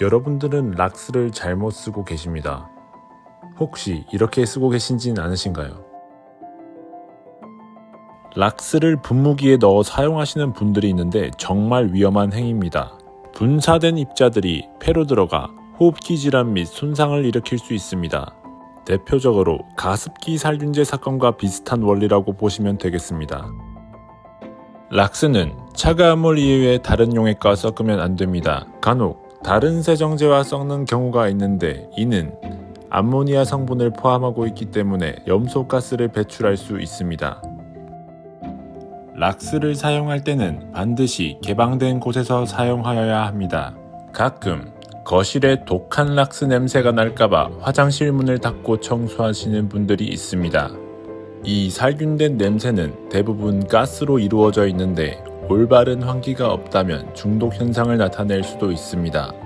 여러분들은 락스를 잘못 쓰고 계십니다. 혹시 이렇게 쓰고 계신진 않으신가요? 락스를 분무기에 넣어 사용하시는 분들이 있는데 정말 위험한 행위입니다. 분사된 입자들이 폐로 들어가 호흡기 질환 및 손상을 일으킬 수 있습니다. 대표적으로 가습기 살균제 사건과 비슷한 원리라고 보시면 되겠습니다. 락스는 차가운 물 이외에 다른 용액과 섞으면 안 됩니다. 간혹 다른 세정제와 섞는 경우가 있는데 이는 암모니아 성분을 포함하고 있기 때문에 염소 가스를 배출할 수 있습니다. 락스를 사용할 때는 반드시 개방된 곳에서 사용하여야 합니다. 가끔 거실에 독한 락스 냄새가 날까봐 화장실 문을 닫고 청소하시는 분들이 있습니다. 이 살균된 냄새는 대부분 가스로 이루어져 있는데 올바른 환기가 없다면 중독 현상을 나타낼 수도 있습니다.